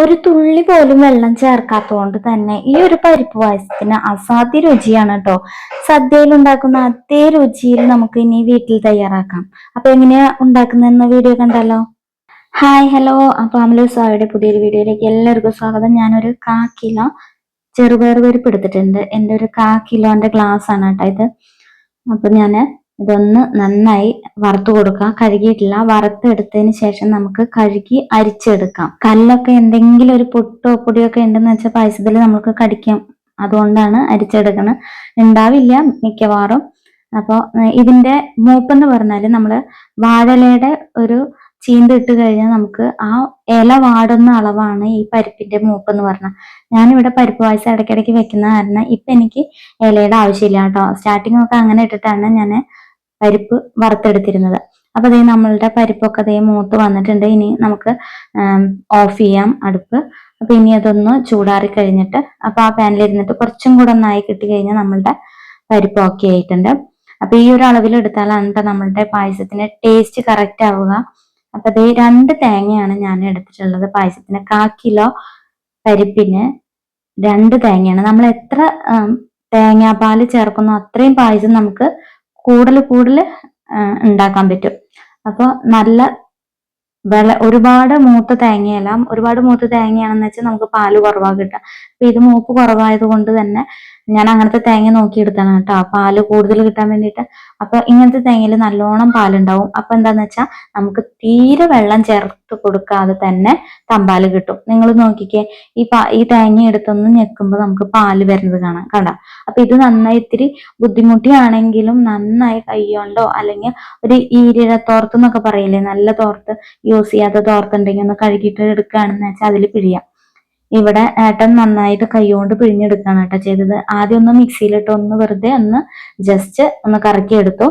ഒരു തുള്ളി പോലും വെള്ളം ചേർക്കാത്തതുകൊണ്ട് തന്നെ ഈ ഒരു പരിപ്പ് പായസത്തിന് അസാധ്യ രുചിയാണ് കേട്ടോ സദ്യയിൽ ഉണ്ടാക്കുന്ന അതേ രുചിയിൽ നമുക്ക് ഇനി വീട്ടിൽ തയ്യാറാക്കാം. അപ്പൊ എങ്ങനെയാ ഉണ്ടാക്കുന്നതെന്ന് വീഡിയോ കണ്ടല്ലോ ഹായ് ഹലോ. അപ്പൊ അമലൂസായുടെ പുതിയൊരു വീഡിയോയിലേക്ക് എല്ലാവർക്കും സ്വാഗതം. ഞാനൊരു കാ കിലോ ചെറുപയർ പരിപ്പ് എടുത്തിട്ടുണ്ട്. എന്റെ ഒരു കാ കിലോന്റെ ഗ്ലാസ് ആണ് കേട്ടോ ഇത്. അപ്പൊ ഞാൻ ഇതൊന്ന് നന്നായി വറുത്ത് കൊടുക്കാം. കഴുകിയിട്ടില്ല. വറുത്തെടുത്തതിന് ശേഷം നമുക്ക് കഴുകി അരിച്ചെടുക്കാം. കല്ലൊക്കെ എന്തെങ്കിലും ഒരു പൊട്ടോ പൊടിയോ ഒക്കെ ഉണ്ടെന്ന് വെച്ചാൽ പായസത്തിൽ നമുക്ക് കടിക്കാം. അതുകൊണ്ടാണ് അരിച്ചെടുക്കണം. ഉണ്ടാവില്ല മിക്കവാറും. അപ്പോൾ ഇതിന്റെ മൂപ്പെന്ന് പറഞ്ഞാൽ നമ്മൾ വാഴലയുടെ ഒരു ചീന്ത ഇട്ട് കഴിഞ്ഞാൽ നമുക്ക് ആ ഇല വാടുന്ന അളവാണ് ഈ പരിപ്പിന്റെ മൂപ്പ് എന്ന് പറഞ്ഞാൽ ഞാനിവിടെ പരിപ്പ് പായസം ഇടയ്ക്കിടയ്ക്ക് വെക്കുന്ന കാരണം ഇപ്പൊ എനിക്ക് ഇലയുടെ ആവശ്യമില്ല കേട്ടോ. സ്റ്റാർട്ടിങ് ഒക്കെ അങ്ങനെ ഇട്ടിട്ടാണ് ഞാൻ പരിപ്പ് വറുത്തെടുത്തിരുന്നത്. അപ്പൊ അതേ നമ്മളുടെ പരിപ്പൊക്കെ അതേ മൂത്ത് വന്നിട്ടുണ്ട്. ഇനി നമുക്ക് ഓഫ് ചെയ്യാം അടുപ്പ്. അപ്പൊ ഇനി അതൊന്ന് ചൂടാറി കഴിഞ്ഞിട്ട് അപ്പൊ ആ പാനിൽ ഇരുന്നിട്ട് കുറച്ചും കൂടെ ഒന്നായി കിട്ടി കഴിഞ്ഞാൽ നമ്മളുടെ പരിപ്പ് ഓക്കെ ആയിട്ടുണ്ട്. അപ്പൊ ഈ ഒരു അളവിൽ എടുത്താലാണ് ട്ടോ നമ്മളുടെ പായസത്തിന് ടേസ്റ്റ് കറക്റ്റ് ആവുക. അപ്പൊ അതേ രണ്ട് തേങ്ങയാണ് ഞാൻ എടുത്തിട്ടുള്ളത് പായസത്തിന്. കാ കിലോ പരിപ്പിന് രണ്ട് തേങ്ങയാണ്. നമ്മൾ എത്ര തേങ്ങാപ്പാൽ ചേർക്കുന്നോ അത്രയും പായസം നമുക്ക് കൂടുതൽ കൂടുതൽ ഉണ്ടാക്കാൻ പറ്റും. അപ്പോൾ നല്ല വെള്ള ഒരുപാട് മൂത്ത തേങ്ങയല്ല ഒരുപാട് മൂത്ത തേങ്ങയാണെന്ന് വെച്ചാൽ നമുക്ക് പാൽ കുറവാണ് കിട്ടുക. അപ്പൊ ഇത് മൂപ്പ് കുറവായത് കൊണ്ട് തന്നെ ഞാൻ അങ്ങനത്തെ തേങ്ങ നോക്കിയെടുത്താണ് കേട്ടോ. പാൽ കൂടുതൽ കിട്ടാൻ വേണ്ടിയിട്ട് അപ്പൊ ഇങ്ങനത്തെ തേങ്ങയിൽ നല്ലോണം പാലുണ്ടാവും. അപ്പൊ എന്താന്ന് വെച്ചാൽ നമുക്ക് തീരെ വെള്ളം ചേർത്ത് കൊടുക്കാതെ തന്നെ തമ്പാൽ കിട്ടും. നിങ്ങൾ നോക്കിക്കേ ഈ പാ ഈ തേങ്ങ എടുത്തൊന്ന് ഞെക്കുമ്പോൾ നമുക്ക് പാൽ വരുന്നത് കാണാം കണ്ട? അപ്പൊ ഇത് നന്നായി ഇത്തിരി ബുദ്ധിമുട്ടിയാണെങ്കിലും നന്നായി കൈകൊണ്ടോ അല്ലെങ്കിൽ ഒരു ഈരിഴ തോർത്ത് എന്നൊക്കെ പറയില്ലേ നല്ല തോർത്ത് യൂസ് ചെയ്യാത്ത തോർത്തുണ്ടെങ്കിൽ ഒന്ന് കഴുകിയിട്ട് എടുക്കുകയാണെന്ന് വെച്ചാൽ അതിൽ പിഴിയാം. ഇവിടെ ഏട്ടൻ നന്നായിട്ട് കൈകൊണ്ട് പിഴിഞ്ഞെടുക്കാണ് കേട്ടോ ചെയ്തത്. ആദ്യം ഒന്ന് മിക്സിയിലിട്ട് ഒന്ന് വെറുതെ ഒന്ന് ജസ്റ്റ് ഒന്ന് കറക്കിയെടുത്തു.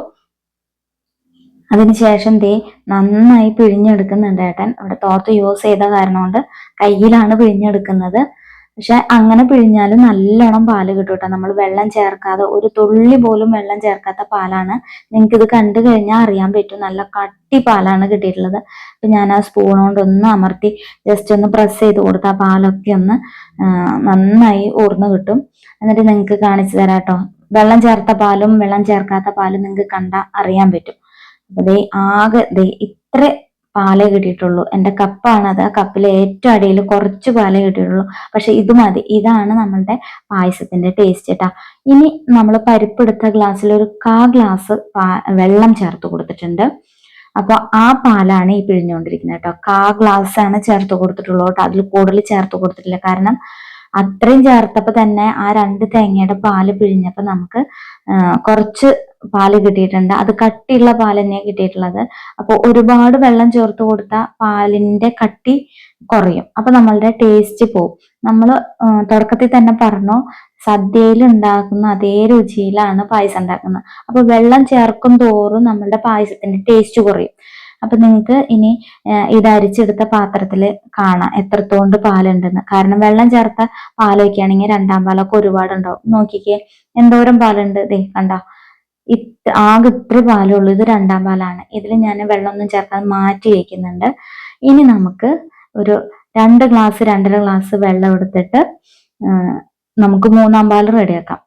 അതിനുശേഷം ദേ നന്നായി പിഴിഞ്ഞെടുക്കുന്നുണ്ട് ഏട്ടൻ. ഇവിടെ തോർത്ത് യൂസ് ചെയ്ത കാരണം കൊണ്ട് കയ്യിലാണ് പിഴിഞ്ഞെടുക്കുന്നത്. പക്ഷെ അങ്ങനെ പിഴിഞ്ഞാലും നല്ലോണം പാൽ കിട്ടും കേട്ടോ നമ്മൾ വെള്ളം ചേർക്കാതെ ഒരു തുള്ളി പോലും വെള്ളം ചേർക്കാത്ത പാലാണ് നിങ്ങൾക്ക് ഇത് കണ്ടു കഴിഞ്ഞാൽ അറിയാൻ പറ്റും. നല്ല കട്ടി പാലാണ് കിട്ടിയിട്ടുള്ളത്. അപ്പൊ ഞാൻ ആ സ്പൂൺ കൊണ്ട് ഒന്ന് അമർത്തി ജസ്റ്റ് ഒന്ന് പ്രസ് ചെയ്ത് കൊടുത്ത ആ പാലൊക്കെ ഒന്ന് നന്നായി ഓർന്ന് കിട്ടും. എന്നിട്ട് നിങ്ങൾക്ക് കാണിച്ചു തരാം കേട്ടോ. വെള്ളം ചേർത്ത പാലും വെള്ളം ചേർക്കാത്ത പാലും നിങ്ങൾക്ക് കണ്ടാൽ അറിയാൻ പറ്റും. അപ്പൊ ദേ ആകെ ദേ ഇത്ര പാലേ കിട്ടിയിട്ടുള്ളൂ. എന്റെ കപ്പാണ് അത് ആ കപ്പിലെ ഏറ്റവും അടിയിൽ കുറച്ച് പാലേ കിട്ടിയിട്ടുള്ളൂ. പക്ഷെ ഇത് മതി. ഇതാണ് നമ്മളുടെ പായസത്തിന്റെ ടേസ്റ്റ് കേട്ടാ ഇനി നമ്മൾ പരിപ്പെടുത്ത ഗ്ലാസ്സിൽ ഒരു കാ ഗ്ലാസ് വെള്ളം ചേർത്ത് കൊടുത്തിട്ടുണ്ട്. അപ്പോൾ ആ പാലാണ് ഈ പിഴിഞ്ഞുകൊണ്ടിരിക്കുന്നത് കേട്ടോ. കാ ഗ്ലാസ് ആണ് ചേർത്ത് കൊടുത്തിട്ടുള്ളൂ കേട്ടോ. അതിൽ കൂടുതൽ ചേർത്ത് കൊടുത്തിട്ടില്ല. കാരണം അത്രയും ചേർത്തപ്പോൾ തന്നെ ആ രണ്ട് തേങ്ങയുടെ പാൽ പിഴിഞ്ഞപ്പോൾ നമുക്ക് കുറച്ച് പാൽ കിട്ടിയിട്ടുണ്ട്. അത് കട്ടിയുള്ള പാൽ തന്നെയാണ് കിട്ടിയിട്ടുള്ളത്. അപ്പോൾ ഒരുപാട് വെള്ളം ചേർത്ത് കൊടുത്താൽ പാലിന്റെ കട്ടി കുറയും. അപ്പൊ നമ്മളുടെ ടേസ്റ്റ് പോവും. നമ്മൾ തുടക്കത്തിൽ തന്നെ പറഞ്ഞു സദ്യയിൽ ഉണ്ടാക്കുന്ന അതേ രുചിയിലാണ് പായസം ഉണ്ടാക്കുന്നത്. അപ്പൊ വെള്ളം ചേർക്കും തോറും നമ്മളുടെ പായസത്തിന്റെ ടേസ്റ്റ് കുറയും. അപ്പൊ നിങ്ങൾക്ക് ഇനി ഇത് അരിച്ചെടുത്ത പാത്രത്തിൽ കാണാം എത്രത്തോണ്ട് പാലുണ്ടെന്ന്. കാരണം വെള്ളം ചേർത്ത പാലൊക്കെ ആണെങ്കിൽ രണ്ടാം പാലൊക്കെ ഒരുപാട് ഒരുപാടുണ്ടാവും. നോക്കിക്കേ എന്തോരം പാലുണ്ട്? ദേ കണ്ടോ. ഇത് ആകെ ഇത്ര പാലുള്ളൂ. ഇത് രണ്ടാം പാലാണ്. ഇതിൽ ഞാൻ വെള്ളമൊന്നും ചേർക്കാതെ മാറ്റി വയ്ക്കുന്നുണ്ട് ഇനി നമുക്ക് ഒരു രണ്ട് ഗ്ലാസ് രണ്ടര ഗ്ലാസ് വെള്ളം എടുത്തിട്ട് നമുക്ക് മൂന്നാം പാൽ റെഡിയാക്കാം.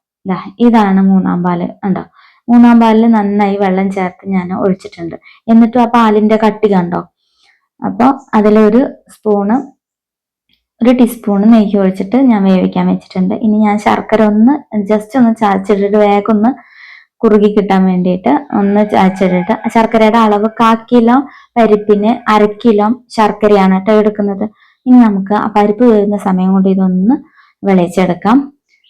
ഇതാണ് മൂന്നാം പാൽ. ഉണ്ടോ മൂന്നാം പാലിൽ നന്നായി വെള്ളം ചേർത്ത് ഞാൻ ഒഴിച്ചിട്ടുണ്ട്. എന്നിട്ടും ആ പാലിന്റെ കട്ടി കണ്ടോ? അപ്പോൾ അതിലൊരു സ്പൂണ് ഒരു ടീസ്പൂൺ നെയ്യ് ഒഴിച്ചിട്ട് ഞാൻ വേവിക്കാൻ വെച്ചിട്ടുണ്ട്. ഇനി ഞാൻ ശർക്കര ഒന്ന് ജസ്റ്റ് ഒന്ന് ചാച്ചിട്ടിട്ട് വേഗം ഒന്ന് കുറുകി കിട്ടാൻ വേണ്ടിയിട്ട് ഒന്ന് ചാച്ചിട്ടിട്ട് ശർക്കരയുടെ അളവ് കാ കിലോ പരിപ്പിന് അര കിലോ ശർക്കരയാണ് കേട്ടോ എടുക്കുന്നത്. ഇനി നമുക്ക് ആ പരിപ്പ് വേവുന്ന സമയം കൊണ്ട് ഇതൊന്ന് വിളയിച്ചെടുക്കാം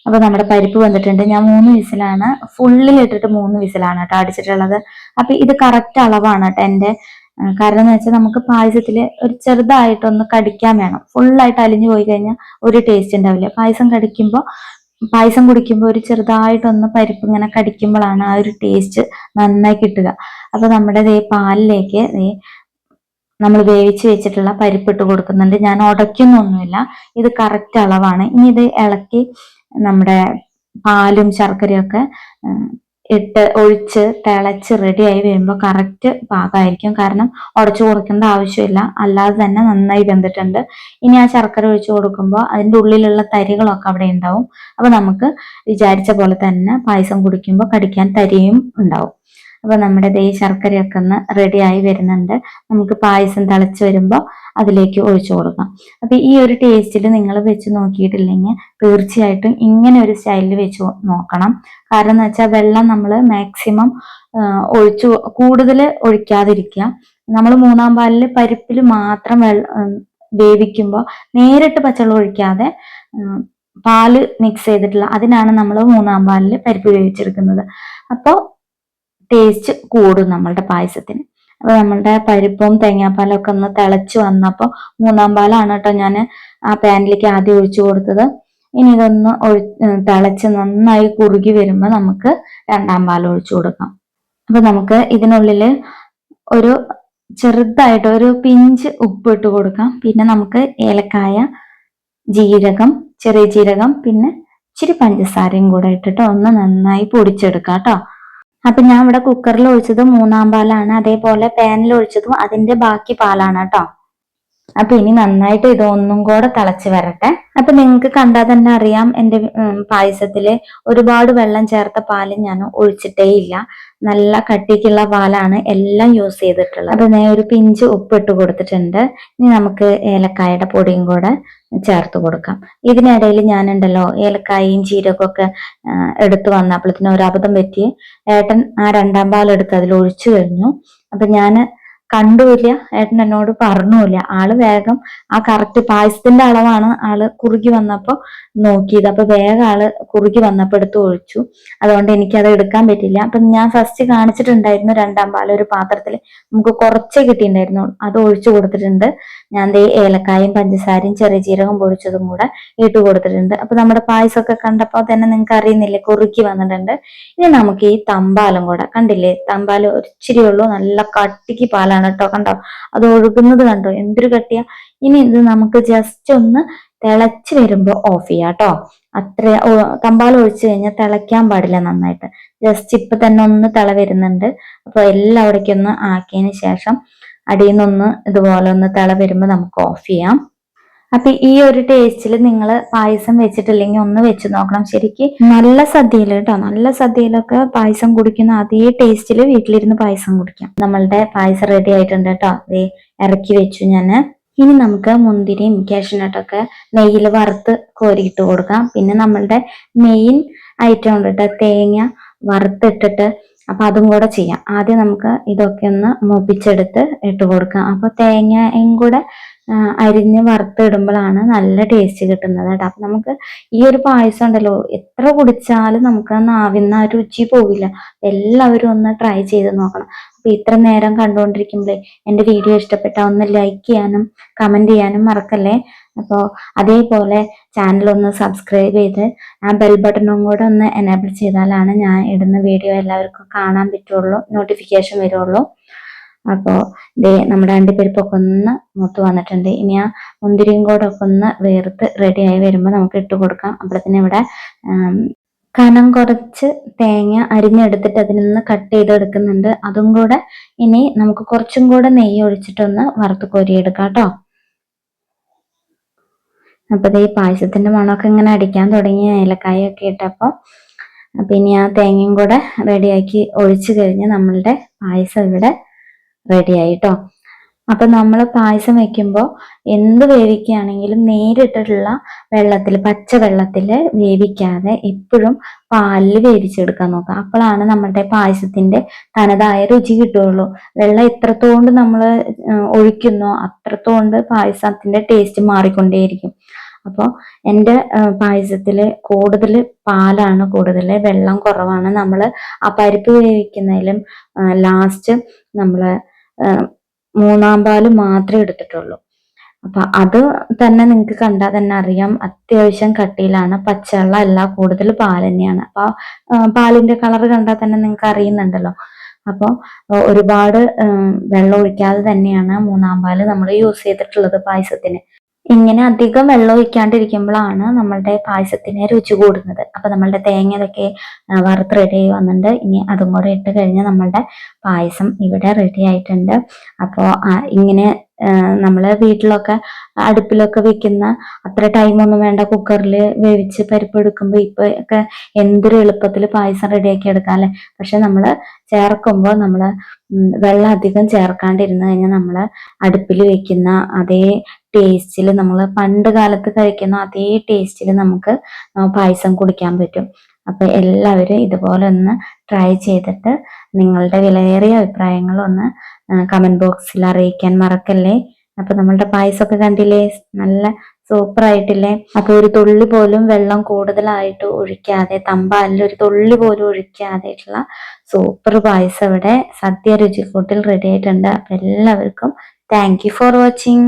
അപ്പൊ നമ്മുടെ പരിപ്പ് വന്നിട്ടുണ്ട്. ഞാൻ മൂന്ന് വിസിലാണ് ഫുള്ളിൽ ഇട്ടിട്ട് മൂന്ന് വിസിലാണ് കേട്ടോ അടിച്ചിട്ടുള്ളത്. അപ്പൊ ഇത് കറക്റ്റ് അളവാണ് കേട്ടോ എന്റെ കാരണം എന്ന് വെച്ചാൽ നമുക്ക് പായസത്തിൽ ഒരു ചെറുതായിട്ടൊന്ന് കടിക്കാൻ വേണം. ഫുള്ളായിട്ട് അലിഞ്ഞു പോയി കഴിഞ്ഞാൽ ഒരു ടേസ്റ്റ് ഉണ്ടാവില്ല. പായസം കടിക്കുമ്പോൾ പായസം കുടിക്കുമ്പോൾ ഒരു ചെറുതായിട്ടൊന്ന് പരിപ്പ് ഇങ്ങനെ കടിക്കുമ്പോഴാണ് ആ ഒരു ടേസ്റ്റ് നന്നായി കിട്ടുക. അപ്പൊ നമ്മുടെ ദേ പാലിലേക്ക് ദേ നമ്മൾ വേവിച്ച് വെച്ചിട്ടുള്ള പരിപ്പ് ഇട്ട് കൊടുക്കുന്നുണ്ട്. ഞാൻ ഉടയ്ക്കുന്നൊന്നുമില്ല ഇത് കറക്റ്റ് അളവാണ്. ഇനി ഇത് ഇളക്കി നമ്മുടെ പാലും ശർക്കരയും ഒക്കെ ഇട്ട് ഒഴിച്ച് തിളച്ച് റെഡിയായി വരുമ്പോൾ കറക്റ്റ് പാകമായിരിക്കും. കാരണം ഉടച്ചു കൊടുക്കേണ്ട ആവശ്യമില്ല. അല്ലാതെ തന്നെ നന്നായി വെന്തിട്ടുണ്ട്. ഇനി ആ ശർക്കര ഒഴിച്ചു കൊടുക്കുമ്പോൾ അതിന്റെ ഉള്ളിലുള്ള തരികളൊക്കെ അവിടെ ഉണ്ടാവും. അപ്പോൾ നമുക്ക് വിചാരിച്ച പോലെ തന്നെ പായസം കുടിക്കുമ്പോൾ കടിക്കാൻ തരിയും ഉണ്ടാവും. അപ്പോൾ നമ്മുടെ ദേ ശർക്കരയൊക്കെ ഒന്ന് റെഡിയായി വരുന്നുണ്ട്. നമുക്ക് പായസം തിളച്ച് വരുമ്പോൾ അതിലേക്ക് ഒഴിച്ചു കൊടുക്കാം. അപ്പോൾ ഈ ഒരു ടേസ്റ്റിൽ നിങ്ങൾ വെച്ച് നോക്കിയിട്ടില്ലെങ്കിൽ തീർച്ചയായിട്ടും ഇങ്ങനെ ഒരു സ്റ്റൈലിൽ വെച്ച് നോക്കണം. കാരണം എന്ന് വെച്ചാൽ വെള്ളം നമ്മൾ മാക്സിമം ഒഴിച്ചു കൂടുതൽ ഒഴിക്കാതിരിക്കുക. നമ്മൾ മൂന്നാം പാലിൽ പരിപ്പിൽ മാത്രം വെള്ളം വേവിക്കുമ്പോൾ നേരിട്ട് പച്ചവെള്ളം ഒഴിക്കാതെ പാൽ മിക്സ് ചെയ്തിട്ടുള്ള അതിനാണ് നമ്മൾ മൂന്നാം പാലിൽ പരിപ്പ് വേവിച്ചെടുക്കുന്നത്. അപ്പോൾ ടേസ്റ്റ് കൂടും നമ്മളുടെ പായസത്തിന്. അപ്പൊ നമ്മളുടെ പരിപ്പും തേങ്ങാപ്പാലും ഒക്കെ ഒന്ന് തിളച്ച് വന്നപ്പോൾ മൂന്നാം പാലാണ് കേട്ടോ ഞാൻ ആ പാനിലേക്ക് ആദ്യം ഒഴിച്ചു കൊടുത്തത്. ഇനി ഇതൊന്ന് ഒഴി തിളച്ച് നന്നായി കുറുകി വരുമ്പോൾ നമുക്ക് രണ്ടാം പാൽ ഒഴിച്ചു കൊടുക്കാം. അപ്പൊ നമുക്ക് ഇതിനുള്ളിൽ ഒരു ചെറുതായിട്ട് ഒരു പിഞ്ച് ഉപ്പ് ഇട്ട് കൊടുക്കാം. പിന്നെ നമുക്ക് ഏലക്കായ ജീരകം ചെറിയ ജീരകം പിന്നെ ഇച്ചിരി പഞ്ചസാരയും കൂടെ ഇട്ടിട്ട് ഒന്ന് നന്നായി പൊടിച്ചെടുക്കാം കേട്ടോ. അപ്പൊ ഞാൻ ഇവിടെ കുക്കറിൽ ഒഴിച്ചത് മൂന്നാം പാലാണ് അതേപോലെ പാനിൽ ഒഴിച്ചതും അതിന്റെ ബാക്കി പാലാണ് കേട്ടോ. അപ്പൊ ഇനി നന്നായിട്ട് ഇതൊന്നും കൂടെ തിളച്ച് വരട്ടെ. അപ്പൊ നിങ്ങൾക്ക് കണ്ടാൽ തന്നെ അറിയാം എന്റെ പായസത്തിൽ ഒരുപാട് വെള്ളം ചേർത്ത പാൽ ഞാൻ ഒഴിച്ചിട്ടേ ഇല്ല നല്ല കട്ടിക്കുള്ള പാലാണ് എല്ലാം യൂസ് ചെയ്തിട്ടുള്ളത്. അപ്പൊ ഞാൻ ഒരു പിഞ്ച് ഉപ്പിട്ട് കൊടുത്തിട്ടുണ്ട്. ഇനി നമുക്ക് ഏലക്കായയുടെ പൊടിയും കൂടെ ചേർത്ത് കൊടുക്കാം. ഇതിനിടയിൽ ഞാനുണ്ടല്ലോ ഏലക്കായും ജീരകമൊക്കെ എടുത്തു വന്നപ്പോഴത്തേനും ഒരു അബദ്ധം പറ്റി. ഏട്ടൻ ആ രണ്ടാം പാലെടുത്ത് അതിൽ ഒഴിച്ചു കഴിഞ്ഞു. അപ്പൊ ഞാൻ കണ്ടുമില്ല ഏട്ടൻ എന്നോട് പറഞ്ഞുമില്ല. ആൾ വേഗം ആ കറക്റ്റ് പായസത്തിന്റെ അളവാണ് ആൾ കുറുകി വന്നപ്പോ നോക്കിയത്. അപ്പൊ വേഗം ആൾ കുറുകി വന്നപ്പോ എടുത്ത് ഒഴിച്ചു. അതുകൊണ്ട് എനിക്ക് അത് എടുക്കാൻ പറ്റില്ല. അപ്പൊ ഞാൻ ഫസ്റ്റ് കാണിച്ചിട്ടുണ്ടായിരുന്നു രണ്ടാം പാൽ ഒരു പാത്രത്തിൽ നമുക്ക് കുറച്ചേ കിട്ടിയിട്ടുണ്ടായിരുന്നു അത് ഒഴിച്ചു കൊടുത്തിട്ടുണ്ട്. ഞാൻ ദേ ഏലക്കായും പഞ്ചസാരയും ചെറിയ ജീരകം പൊടിച്ചതും കൂടെ ഇട്ട് കൊടുത്തിട്ടുണ്ട്. അപ്പൊ നമ്മുടെ പായസമൊക്കെ കണ്ടപ്പോൾ തന്നെ നിങ്ങൾക്ക് അറിയുന്നില്ലേ? കുറുക്കി വന്നിട്ടുണ്ട്. ഇനി നമുക്ക് ഈ തമ്പാലും കൂടെ കണ്ടില്ലേ? തമ്പാലും ഒരിച്ചിരി ഉള്ളൂ. നല്ല കട്ടിക്ക് പാലാണ് കേട്ടോ കണ്ടോ? അത് ഒഴുകുന്നത് കണ്ടോ? എന്തൊരു കട്ടിയാ. ഇനി ഇത് നമുക്ക് ജസ്റ്റ് ഒന്ന് തിളച്ച് വരുമ്പോൾ ഓഫ് ചെയ്യാം കേട്ടോ. അത്ര തമ്പാൽ ഒഴിച്ചു കഴിഞ്ഞാൽ തിളയ്ക്കാൻ പാടില്ല നന്നായിട്ട്. ജസ്റ്റ് ഇപ്പൊ തന്നെ ഒന്ന് തിള വരുന്നുണ്ട്. അപ്പൊ എല്ലാം അവിടേക്കൊന്ന് ആക്കിയതിന് ശേഷം അടിയിൽ നിന്നൊന്ന് ഇതുപോലെ ഒന്ന് തിള വരുമ്പോൾ നമുക്ക് ഓഫ് ചെയ്യാം. അപ്പൊ ഈ ഒരു ടേസ്റ്റിൽ നിങ്ങൾ പായസം വെച്ചിട്ടില്ലെങ്കിൽ ഒന്ന് വെച്ച് നോക്കണം ശരിക്ക്. നല്ല സദ്യയിൽ കേട്ടോ നല്ല സദ്യയിലൊക്കെ പായസം കുടിക്കുന്ന അതേ ടേസ്റ്റിൽ വീട്ടിലിരുന്ന് പായസം കുടിക്കാം. നമ്മളുടെ പായസം റെഡി ആയിട്ടുണ്ട് കേട്ടോ. അതേ ഇറക്കി വെച്ചു ഞാൻ ഇനി നമുക്ക് മുന്തിരിയും കാഷ്നട്ടൊക്കെ നെയ്യിൽ വറുത്ത് കോരിയിട്ട് കൊടുക്കാം. പിന്നെ നമ്മളുടെ മെയിൻ ഐറ്റം ഉണ്ട് കേട്ടോ തേങ്ങ വറുത്തിട്ടിട്ട് അപ്പൊ അതും കൂടെ ചെയ്യാം. ആദ്യം നമുക്ക് ഇതൊക്കെ ഒന്ന് മൂപ്പിച്ചെടുത്ത് ഇട്ട് കൊടുക്കാം. അപ്പൊ തേങ്ങയും കൂടെ അരിഞ്ഞ് വറുത്തിടുമ്പോഴാണ് നല്ല ടേസ്റ്റ് കിട്ടുന്നത് കേട്ടോ. അപ്പൊ നമുക്ക് ഈ ഒരു പായസം ഉണ്ടല്ലോ എത്ര കുടിച്ചാലും നമുക്ക് നാവിന്ന് ആ രുചി പോവില്ല. എല്ലാവരും ഒന്ന് ട്രൈ ചെയ്ത് നോക്കണം. അപ്പൊ ഇത്ര നേരം കണ്ടുകൊണ്ടിരിക്കുമ്പോഴേ എന്റെ വീഡിയോ ഇഷ്ടപ്പെട്ട ഒന്ന് ലൈക്ക് ചെയ്യാനും കമന്റ് ചെയ്യാനും മറക്കല്ലേ? അപ്പോൾ അതേപോലെ ചാനൽ ഒന്ന് സബ്സ്ക്രൈബ് ചെയ്ത് ആ ബെൽ ബട്ടണും കൂടെ ഒന്ന് എനേബിൾ ചെയ്താലാണ് ഞാൻ ഇടുന്ന വീഡിയോ എല്ലാവർക്കും കാണാൻ പറ്റുള്ളൂ നോട്ടിഫിക്കേഷൻ വരുള്ളൂ. അപ്പോൾ ദേ നമ്മുടെ അണ്ടിപ്പരിപ്പൊക്കെ ഒന്ന് മൂത്ത് വന്നിട്ടുണ്ട്. ഇനി ആ മുന്തിരിയും കൂടെ ഒക്കെ ഒന്ന് വേർത്ത് റെഡിയായി വരുമ്പോൾ നമുക്ക് ഇട്ട് കൊടുക്കാം. അപ്പോഴത്തേന് ഇവിടെ കനം കുറച്ച് തേങ്ങ അരിഞ്ഞെടുത്തിട്ട് അതിൽ നിന്ന് കട്ട് ചെയ്തെടുക്കുന്നുണ്ട്. അതും കൂടെ ഇനി നമുക്ക് കുറച്ചും കൂടെ നെയ്യ് ഒഴിച്ചിട്ടൊന്ന് വറുത്ത് കോരിയെടുക്കാം കേട്ടോ. അപ്പോൾ ഈ പായസത്തിന്റെ മണമൊക്കെ ഇങ്ങനെ അടിക്കാൻ തുടങ്ങി ഏലക്കായൊക്കെ ഇട്ടപ്പോൾ പിന്നെ ആ തേങ്ങയും കൂടെ റെഡിയാക്കി ഒഴിച്ചു കഴിഞ്ഞ് നമ്മളുടെ പായസം ഇവിടെ റെഡിയായി കേട്ടോ അപ്പൊ നമ്മൾ പായസം വെക്കുമ്പോൾ എന്ത് വേവിക്കുകയാണെങ്കിലും നേരിട്ടുള്ള വെള്ളത്തിൽ പച്ച വെള്ളത്തിൽ വേവിക്കാതെ എപ്പോഴും പാലിൽ വേവിച്ചെടുക്കാൻ നോക്കുക. അപ്പോഴാണ് നമ്മുടെ പായസത്തിന്റെ തനതായ രുചി കിട്ടുകയുള്ളൂ. വെള്ളം എത്രത്തോണ്ട് നമ്മൾ ഒഴിക്കുന്നോ അത്രത്തോണ്ട് പായസത്തിന്റെ ടേസ്റ്റ് മാറിക്കൊണ്ടേയിരിക്കും. അപ്പോൾ എന്റെ പായസത്തിൽ കൂടുതൽ പാലാണ് കൂടുതൽ വെള്ളം കുറവാണ്. നമ്മൾ ആ പരിപ്പ് വേവിക്കുന്നതിലും ലാസ്റ്റ് നമ്മൾ മൂന്നാം പാൽ മാത്രമേ എടുത്തിട്ടുള്ളൂ. അപ്പൊ അത് തന്നെ നിങ്ങൾക്ക് കണ്ടാൽ തന്നെ അറിയാം. അത്യാവശ്യം കട്ടിയിലാണ്. പച്ചവെള്ളം അല്ല കൂടുതൽ പാൽ തന്നെയാണ്. അപ്പൊ പാലിന്റെ കളർ കണ്ടാൽ തന്നെ നിങ്ങൾക്ക് അറിയുന്നുണ്ടല്ലോ. അപ്പോൾ ഒരുപാട് വെള്ളം ഒഴിക്കാതെ തന്നെയാണ് മൂന്നാം പാൽ നമ്മൾ യൂസ് ചെയ്തിട്ടുള്ളത് പായസത്തിന്. ഇങ്ങനെ അധികം വെള്ളം ഒഴിക്കാണ്ടിരിക്കുമ്പോഴാണ് നമ്മളുടെ പായസത്തിന് രുചി കൂടുന്നത്. അപ്പൊ നമ്മളുടെ തേങ്ങ ഇതൊക്കെ വറുത്ത് റെഡി ആയി വന്നിട്ടുണ്ട്. ഇനി അതും കൂടെ ഇട്ട് കഴിഞ്ഞാൽ നമ്മളുടെ പായസം ഇവിടെ റെഡി ആയിട്ടുണ്ട്. അപ്പോൾ ഇങ്ങനെ നമ്മൾ വീട്ടിലൊക്കെ അടുപ്പിലൊക്കെ വെക്കുന്ന അത്ര ടൈമൊന്നും വേണ്ട കുക്കറിൽ വേവിച്ച് പരിപ്പ് എടുക്കുമ്പോൾ ഇപ്പൊ ഒക്കെ എന്തൊരു എളുപ്പത്തിൽ പായസം റെഡിയാക്കി എടുക്കാം അല്ലെ? പക്ഷെ നമ്മൾ ചേർക്കുമ്പോൾ നമ്മൾ വെള്ളം അധികം ചേർക്കാണ്ടിരുന്ന് കഴിഞ്ഞാൽ നമ്മൾ അടുപ്പിൽ വെക്കുന്ന അതേ ടേസ്റ്റിൽ നമ്മൾ പണ്ട് കാലത്ത് കഴിക്കുന്ന അതേ ടേസ്റ്റിൽ നമുക്ക് പായസം കുടിക്കാൻ പറ്റും. അപ്പൊ എല്ലാവരും ഇതുപോലെ ഒന്ന് ട്രൈ ചെയ്തിട്ട് നിങ്ങളുടെ വിലയേറിയ അഭിപ്രായങ്ങൾ ഒന്ന് കമന്റ് ബോക്സിൽ അറിയിക്കാൻ മറക്കല്ലേ? അപ്പൊ നമ്മളുടെ പായസമൊക്കെ കണ്ടില്ലേ? നല്ല സൂപ്പർ ആയിട്ടില്ലേ? അപ്പൊ ഒരു തുള്ളി പോലും വെള്ളം കൂടുതലായിട്ട് ഒഴിക്കാതെ തമ്പാലിൽ ഒരു തുള്ളി പോലും ഒഴിക്കാതെയുള്ള സൂപ്പർ പായസം ഇവിടെ സദ്യ രുചിക്കൂട്ടിൽ റെഡി ആയിട്ടുണ്ട്. അപ്പൊ എല്ലാവർക്കും താങ്ക് ഫോർ വാച്ചിങ്